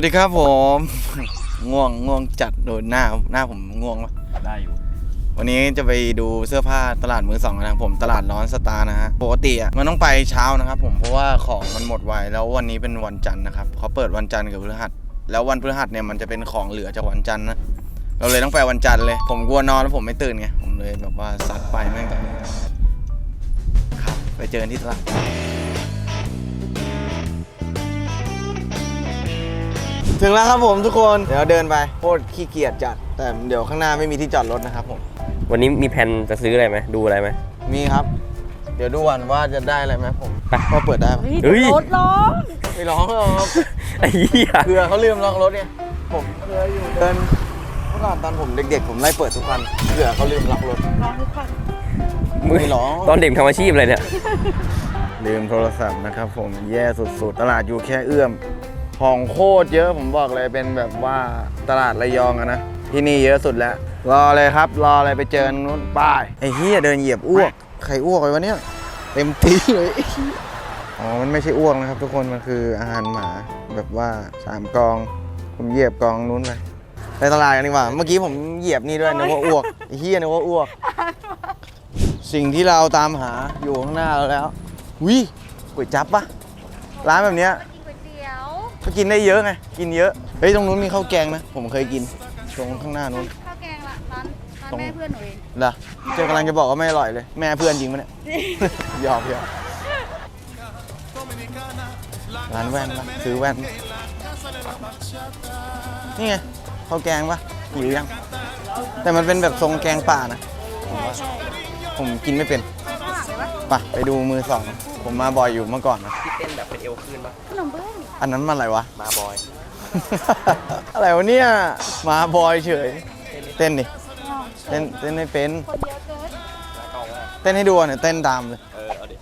สวัสดีครับผม ง่วงง่วงจัดโดนหน้าหน้าผมง่วงปะได้อยู่ วันนี้จะไปดูเสื้อผ้าตลาดมือสองนะครับผมตลาดร้อนสตาร์นะฮะปกติอะมันต้องไปเช้านะครับผมเพราะว่าของมันหมดไวแล้ววันนี้เป็นวันจันทร์นะครับเขาเปิดวันจันทร์กับพฤหัส แล้ววันพฤหัสเนี่ยมันจะเป็นของเหลือจากวันจันทร์นะเราเลยต้องไปวันจันทร์เลย ผมกลัวนอนแล้วผมไม่ตื่นไงผมเลยแบบว่าซัดไปแม่งแบบครับไปเจอกันที่ตลาด ถึงแล้วครับผมทุกคน เดี๋ยวเดินไปโคตรขี้เกียจจัด แต่เดี๋ยวข้างหน้าไม่มีที่จอดรถนะครับผม วันนี้มีแผนจะซื้ออะไรไหมดูอะไรไหม มีครับ เดี๋ยวดูวันว่าจะได้อะไรไหมผมไป ว่าเปิดได้ปะเฮ้ย รถร้องไม่ร้องหรอกไอ้เหี้ยเผื่อเขาลืมล็อกรถเนี่ย ผมเคยอยู่เดินเมื่อก่อนตอนผมเด็กๆ ผมไล่เปิดทุกคันเผื่อเขาลืมล็อกรถ ร้องทุกคนมึงไม่หรอตอนเด็กทำอาชีพอะไรเนี่ย ลืมโทรศัพท์นะครับผมแย่สุดๆ ตลาดอยู่แค่เอื้อม ของโคตรเยอะผมบอกเลยเป็นแบบว่าตลาดระยองอะนะที่นี่เยอะสุดแล้ว รอเลยครับ รออะไรไปเจอนู้นป้ายไอ้เฮียเดินเหยียบอ้วกใครอ้วกไปวะเนี่ยเต็มที่เลยไอ้เหี้ยอ๋อ มันไม่ใช่อ้วกนะครับ ทุกคน มันคืออาหารหมาแบบว่าสามกอง ผมเหยียบกองนู้นไปไปตลาดกันดีกว่า เมื่อกี้ผมเหยียบนี่ด้วยนึกว่าอ้วกไอ้เฮียนึกว่าอ้วก สิ่งที่เราตามหาอยู่ข้างหน้าเราแล้ววิก๋วยจั๊บปะร้านแบบเนี้ย ก็กินได้เยอะไง กินเยอะ เฮ้ย ตรงนู้นมีข้าวแกงนะ ผมเคยกิน ตรงข้างหน้านู้น ข้าวแกงละร้านร้านตรงแม่เพื่อนหนูเองเหรอเจอกำลังจะบอกว่าไม่อร่อยเลย แม่เพื่อนจริงปะเนี่ย หยอกหยอกร้านแว่นปะซื้อแว่นปะนี่ไงข้าวแกงปะหิวยัง แต่มันเป็นแบบทรงแกงป่านะ ใช่ใช่ผมกินไม่เป็นข้างหลังเลยปะไปไปดูมือสอง ผมมาบ่อยอยู่เมื่อก่อนนะที่เต้นแบบเป็นเอวคืนปะขนมเบื้อง อันนั้นมันอะไรวะ มาบอย อะไรวะเนี่ยมาบอยเฉย เต้นดิ เต้นเต้นไม่เป็น คนเยอะเกินกล้องอะเต้นให้ดูอะเนี่ยเต้นตามเลย เออ เอาดิ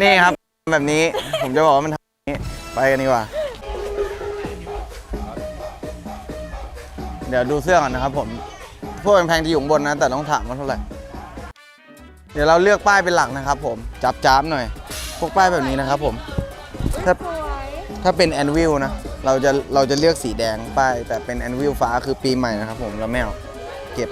นี่ครับ แบบนี้ ผมจะบอกว่ามันทำอย่างนี้ไปกันดีกว่า เดี๋ยวดูเสื้อก่อนนะครับผม พวกแพงๆจะอยู่ข้างบนนะ แต่ต้องถามว่าเท่าไหร่ เดี๋ยวเราเลือกป้ายเป็นหลักนะครับผม จับจ้าบหน่อยพ วกป้ายแบบนี้นะครับผมถ้าสวยถ้าเป็นแอนวิลนะเราจะเราจะเลือกสีแดงป้าย แต่เป็นแอนวิลฟ้าคือปีใหม่นะครับผมเราไม่เอาเก็บ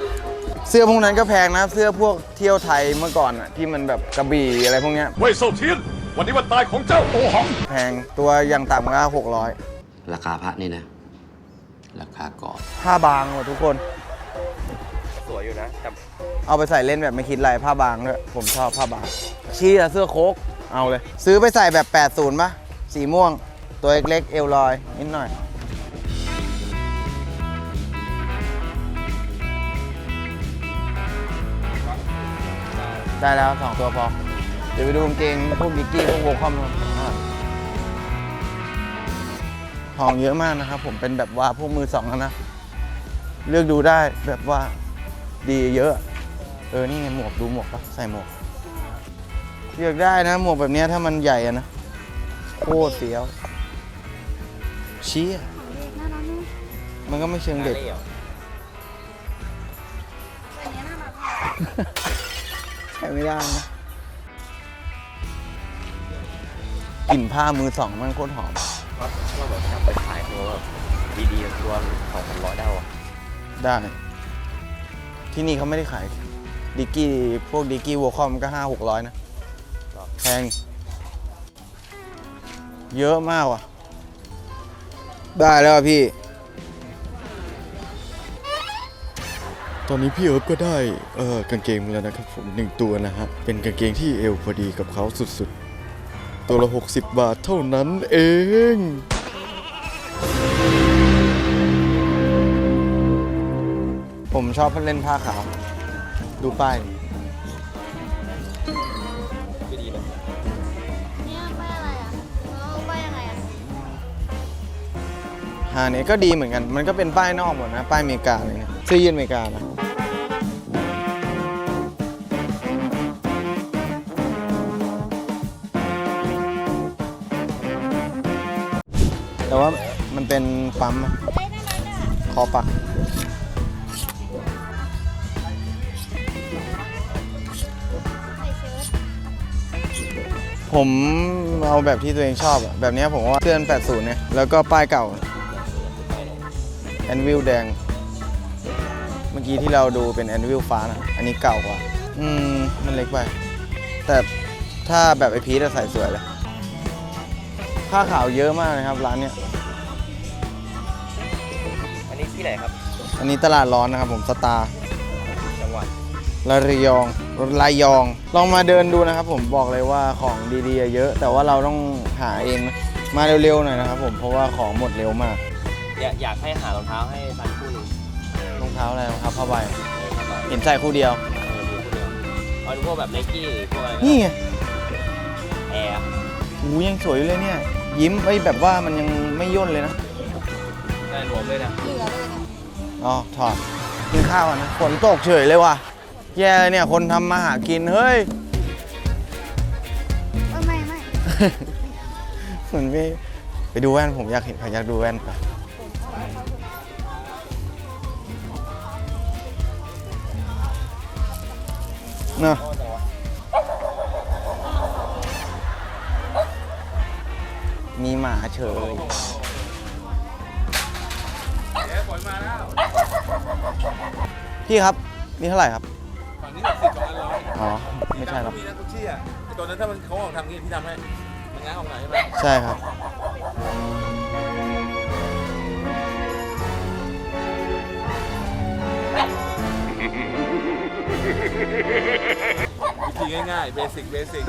เสื้อพวกนั้นก็แพงนะ เสื้อพวกเที่ยวไทยเมื่อก่อนอะที่มันแบบกระบี่อะไรพวกเนี้ยเว่ยเซาเทียนวันนี้วันตายของเจ้าโอหังแพงตัวอย่างต่ำก็หกร้อยราคาพระนี่นะ ราคาก่อนผ้าบางหมดทุกคน สวยอยู่นะแต่เอาไปใส่เล่นแบบไม่คิดอะไรผ้าบางด้วยผมชอบผ้าบางเชี่ยเสื้อโค้ก เอาเลย ซื้อไปใส่แบบ 80ป่ะ สีม่วง ตัวเล็กๆเอวลอย นิดหน่อย ได้แล้วสองตัวพอ เดี๋ยวไปดูกางเกงพวกดิกกี้พวกโวคอมของเยอะมากนะครับ ผมเป็นแบบว่าพวกมือสองนะ เลือกดูได้แบบว่าดีเยอะ เออ นี่ไงหมวกดูหมวกปะใส่หมวก เลือกได้นะหมวกแบบเนี้ยถ้ามันใหญ่อะนะ โคตรเสียว เชี้เด็กน่ารักนี่มันก็ไม่เชิงเด็กล่หรออันนี้น่ารักใช้ไม่ได้นะกลิ่นผ้ามือสองมันโคตรหอมว่าว่าแบบจับไปขายตัวแบบดีๆตัวสองพันร้อยได้วะได้ ที่นี่เขาไม่ได้ขายดิกกี้พวกดิกกี้วัวคอมก็ห้าหกร้อยนะ แพง เยอะมากว่ะ ได้แล้วอะพี่ ตอนนี้พี่เอิร์ฟก็ได้เออกางเกงมาแล้วนะครับผมหนึ่งตัวนะฮะ เป็นกางเกงที่เอวพอดีกับเขาสุดๆ ตัวละ 60 บาทเท่านั้นเองผมชอบเล่นผ้าขาว ดูป้าย หาเนี่ยก็ดีเหมือนกัน มันก็เป็นป้ายนอกหมดนะ ป้ายอเมริกาเลยเนี่ยเสื้อยืดอเมริกานะแต่ว่ามันเป็นปั๊มอะเฮ้ยน่ารักอะคอปักผมเอาแบบที่ตัวเองชอบอะแบบนี้ผมว่าเสื้อ80เนี่ยแล้วก็ป้ายเก่า แอนวิลแดง เมื่อกี้ที่เราดูเป็นแอนวิลฟ้านะ อันนี้เก่ากว่า อืม มันเล็กไป แต่ถ้าแบบไอพีทใส่สวยเลย ผ้าขาวเยอะมากเลยครับ ร้านเนี้ย อันนี้ที่ไหนครับ อันนี้ตลาดร้อนนะครับผมสตาร์จังหวัดระยองระยอง ลองมาเดินดูนะครับผมบอกเลยว่าของดีๆ เยอะ แต่ว่าเราต้องหาเองนะมาเร็วๆหน่อยนะครับผมเพราะว่าของหมดเร็วมาก อยากอยากให้หารองเท้าให้ซันคู่หนึงรองเท้าอะไรรองเท้าผ้าใบเออเข้าไปเห็นใส่คู่เดียว เออดูคู่เดียวเอาดูพวกแบบไนกี้หรือพวกอะไรนี่ไงแอร์หูยังสวยอยู่เลยเนี่ย ยิ้มไอ้ยแบบว่ามันยังไม่ย่นเลยนะ ได้รวมเลยนะเหลือเลยเนี่ยอ๋อ ถอดกินข้าวก่อนนะฝนตกเฉยเลยว่ะ แย่เลยเนี่ย คนทำมาหากิน เฮ้ย เออไม่ไม่ เหมือนไม่ไปดูแว่นผมอยากเห็นผมอยากดูแว่นไป เนาะมีหมาเฉยพี่ครับ นี่เท่าไหร่ครับฝั่งนี้แบบสิบสองอันร้อยอ๋อ ไม่ใช่ครับมีนะทุกที่อะไอ้ตัวนั้นถ้ามันเขาออกทำงี้พี่ทำให้มันง้างออกไหนใช่ไหมใช่ครับวิธี ง่ายๆ เบสิกเบสิก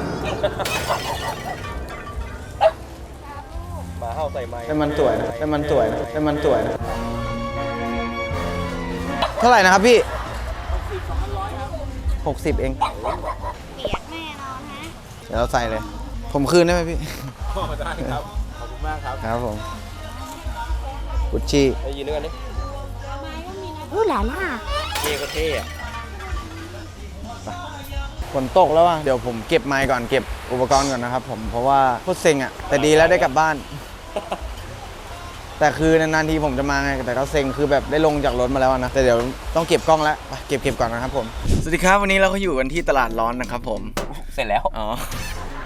หมาเห่าใส่ไม้เป็นมันสวยนะเป็นมันสวยนะเป็นมันสวยนะเท่าไหร่นะครับพี่หกสิบเอง เปียกแน่นอนฮะ เดี๋ยวเราใส่เลย ผมคืนได้ไหมพี่ได้ครับ ขอบคุณมากครับครับผม กุชชี่ ไปยืนด้วยกันดิอู้หลาล่าเท่ก็เท่อะ ฝนตกแล้วว่ะเดี๋ยวผมเก็บไม้ก่อนเก็บอุปกรณ์ก่อนนะครับผมเพราะว่าโคตรเซ็งอะแต่ดีแล้วได้กลับบ้าน แต่คือนานๆทีผมจะมาไงแต่ก็เซ็งคือแบบได้ลงจากรถมาแล้วอะนะแต่เดี๋ยวต้องเก็บกล้องแล้วไปเก็บเก็บก่อนนะครับผมสวัสดีครับวันนี้เราก็อยู่กันที่ตลาดร้อนนะครับ ผมเสร็จแล้ว อ๋อ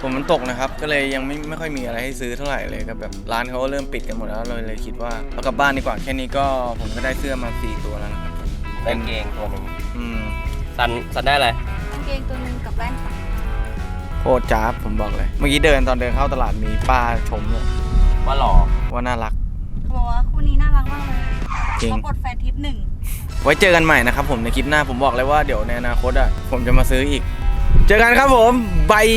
ผมมันตกนะครับ ก็เลยยังไม่ไม่ค่อยมีอะไรให้ซื้อเท่าไหร่เลยก็แบบร้านเขาก็เริ่มปิดกันหมดแล้วเราเลยคิดว่าเอากลับบ้านดีกว่าแค่นี้ก็ผมก็ได้เสื้อมาสี่ตัวแล้วนะครับได้เกงตัวหนึ่งอืมซันซันได้อะไรกาง เกงตัวหนึงกับแว่นค่ะโคตรจ้าบผมบอกเลย เมื่อกี้เดินตอนเดินเข้าตลาดมีป้าชมเลยว่าหล่อว่าน่ารัก เขาบอกว่าคู่นี้น่ารักมากเลยจริง เขากดแฟนทิปหนึ่งไว้เจอกันใหม่นะครับผมในคลิปหน้าผมบอกเลยว่าเดี๋ยวในอนาคตอะผมจะมาซื้ออีก เจอกันครับผมบาย